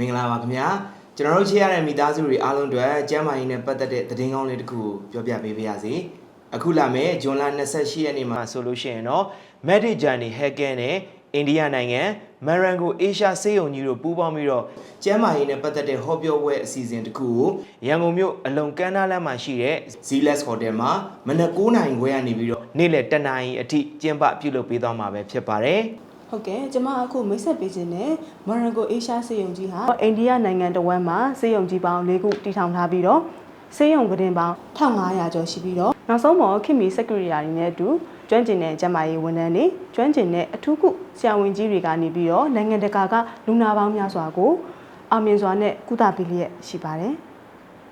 မင်္ဂလာပါခင်ဗျာကျွန်တော်တို့ချစ်ရတဲ့မိသားစုတွေအားလုံးအတွက်ကျမ်းမာရေးနဲ့ပတ်သက်တဲ့သတင်းကောင်းလေးတစ်ခုကိုပြောပြပေးပါရစေအခုလာမယ့်ဇွန်လ28ရက်နေ့မှာဆိုလို့ရှိရင်တော့ Medic Journey Hacker နဲ့အိန္ဒိယနိုင်ငံမရန်ကိုအေရှားစေးုံကြီးတို့ပူးပေါင်းပြီးတော့ကျမ်းမာရေးနဲ့ပတ်သက်တဲ့ဟောပြောပွဲအစီအစဉ်တစ်ခုကိုရန်ကုန်မြို့အလုံကမ်းနားလမ်းမှာရှိတဲ့ Zealous Hotel မှာမနက်9:00နာရီခွဲကနေပြီးတော့နေ့လယ်10:00နာရီအထိကျင်းပပြုလုပ်ပေးသွားမှာပဲဖြစ်ပါတယ် ဟုတ်ကဲ့ကျွန်မအခုမိတ်ဆက်ပေးခြင်းနဲ့မော်ရကိုအေရှားစေယုံကြီးဟာအိန္ဒိယနိုင်ငံတဝမ်းမှာစေယုံကြီးပေါင်း၄ခုတည်ထောင်ထားပြီးတော့စေယုံကတင်ပေါင်း1500ကျော်ရှိပြီးတော့နောက်ဆုံးပေါ်ခင်မီစက်ကူရီယာတွေနဲ့အတူကျွမ်းကျင်တဲ့ကျန်းမာရေးဝန်ထမ်းတွေကျွမ်းကျင်တဲ့အထူးကုဆရာဝန်ကြီးတွေကနေပြီးတော့နိုင်ငံတကာကလူနာပေါင်းများစွာကိုအောင်မြင်စွာနဲ့ကုသပေးလျက်ရှိပါတယ်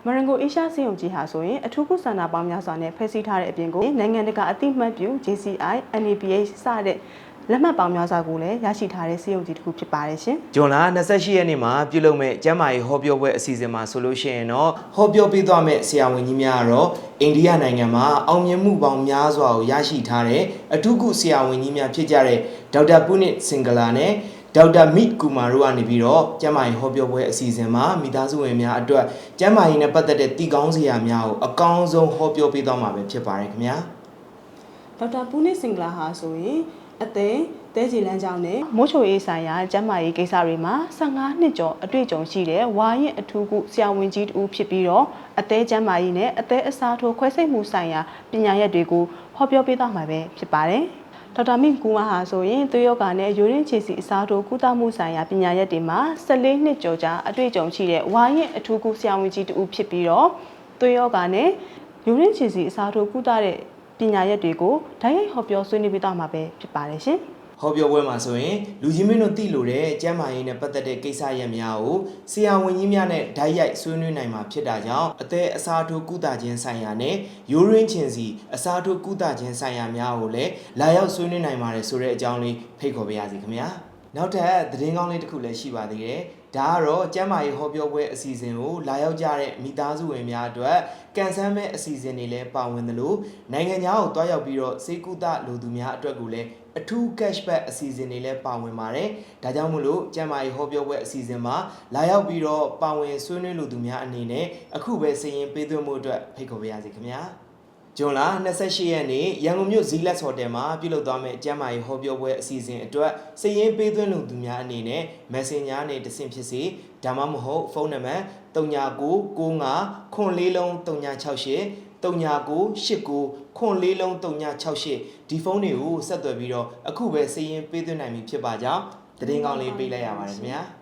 မရန်ကိုအေရှားစေယုံကြီးဟာဆိုရင်အထူးကုစန္ဒပေါင်းများစွာနဲ့ဖွဲ့စည်းထားတဲ့အပြင်ကိုနိုင်ငံတကာအသိမှတ်ပြု JCI, NAPH စတဲ့ လက်မှတ်ပေါင်းများစွာကိုလည်းရရှိထားတဲ့စေယုံကြီးတစ်ခုဖြစ်ပါတယ်ရှင်။ဂျွန်လာ28ရက်နေ့မှာပြုလုပ်မဲ့ကျမ်းမာရေးဟောပြောပွဲအစီအစဉ်မှာဆိုလို့ရှိရင်တော့ဟောပြောပေးသွားမဲ့ဆရာဝန်ကြီးများကတော့အိန္ဒိယနိုင်ငံမှာအောင်မြင်မှုပေါင်းများစွာကိုရရှိထားတဲ့အထူးကုဆရာဝန်ကြီးများဖြစ်ကြတဲ့ဒေါက်တာပုနစ်စင်ဂလာနဲ့ဒေါက်တာမစ်ကူမာတို့ကနေပြီးတော့ကျမ်းမာရေးဟောပြောပွဲအစီအစဉ်မှာမိသားစုဝင်များအတွက်ကျမ်းမာရေးနဲ့ပတ်သက်တဲ့တည်ကောင်းစရာများကိုအကောင်းဆုံးဟောပြောပေးသွားမှာပဲဖြစ်ပါတယ်ခင်ဗျာဒေါက်တာပူနစ်စင်ဂလာဟာဆိုရင် အသက်တဲကြည်လန်းကြောင်းနဲ့မိုးချိုရေးဆိုင်ရာကျန်းမာရေးကိစ္စတွေမှာ15နှစ်ကျော်အတွေ့အကြုံရှိတဲ့ဝါရင်အထူးကုဆရာဝန်ကြီးတူဖြစ်ပြီးတော့အသက်ကျန်းမာရေးနဲ့အသက်အစားထိုးခွဲစိတ်မှုဆိုင်ရာပညာရပ်တွေကိုဟောပြောပေးသွားမှာပဲဖြစ်ပါတယ်ဒေါက်တာမင်ကူမာဟာဆိုရင်သွေးရောဂါနဲ့ယူရင်းချီစီအစားထိုးကုသမှုဆိုင်ရာပညာရပ်တွေမှာ14နှစ်ကျော်ကြာအတွေ့အကြုံရှိတဲ့ဝါရင်အထူးကုဆရာဝန်ကြီးတူဖြစ်ပြီးတော့သွေးရောဂါနဲ့ယူရင်းချီစီအစားထိုးကုသတဲ့ ပညာရပ်တွေကိုဓာတ်ရိုက်ဟောပြောဆွေးနွေးပေးသွားမှာပဲဖြစ်ပါတယ်ရှင်ဟောပြောပွဲမှာဆိုရင်လူကြီးမင်းတို့သိလို့တဲ့ကျမ်းမာရေးနဲ့ပတ်သက်တဲ့ကိစ္စရပ်များကိုဆရာဝန်ကြီးများနဲ့ဓာတ်ရိုက်ဆွေးနွေးနိုင်မှာဖြစ်တာကြောင့်အသက်အစားထိုးကုသခြင်းဆိုင်ရာနဲ့ရိုးရင်းချင်းစီအစားထိုးကုသခြင်းဆိုင်ရာများကိုလည်းလာရောက်ဆွေးနွေးနိုင်ပါတယ်ဆိုတဲ့အကြောင်းလေးဖိတ်ခေါ်ပါရစေခင်ဗျာနောက်ထပ်သတင်းကောင်းလေးတစ်ခုလည်းရှိပါသေးတယ် ဒါကတော့ကျမ်းမာရေးဟောပြောပွဲအစီအစဉ်ကိုလာရောက်ကြတဲ့မိသားစုဝင်များအတွက်ကန်ဆန်းမဲ့အစီအစဉ်တွေလည်းပါဝင်သလိုနိုင်ငံခြားကိုတွားရောက်ပြီးတော့စေကုသလူသူများအတွက်ကိုလည်းအထူး cashback အစီအစဉ်တွေလည်းပါဝင်ပါတယ်။ဒါကြောင့်မို့လို့ကျမ်းမာရေးဟောပြောပွဲအစီအစဉ်မှာလာရောက်ပြီးတော့ပါဝင်ဆွေးနွေးလူသူများအနေနဲ့အခုပဲစာရင်းပေးသွင်းမှုအတွက်ဖိတ်ခေါ်ပါရစေခင်ဗျာ။ ဂျွန်လာ28ရက်နေ့ရန်ကုန်မြို့ Zealous Hotel မှာပြုလုပ်သွားမယ့်ကျမ်းမာရေးဟောပြောပွဲအစီအစဉ်အတွက်စာရင်းပေးသွင်းလူသူများအနေနဲ့ Messenger နဲ့တဆင့်ဖြစ်စေဒါမှမဟုတ်ဖုန်းနံပါတ်3995ခွန်လေးလုံး3968 3989ခွန်လေးလုံး3968ဒီဖုန်းတွေကိုဆက်သွယ်ပြီးတော့အခုပဲစာရင်းပေးသွင်းနိုင်ပြီဖြစ်ပါကြောင်းသတင်းကောင်းလေးပေးလိုက်ရပါတယ်ခင်ဗျာ။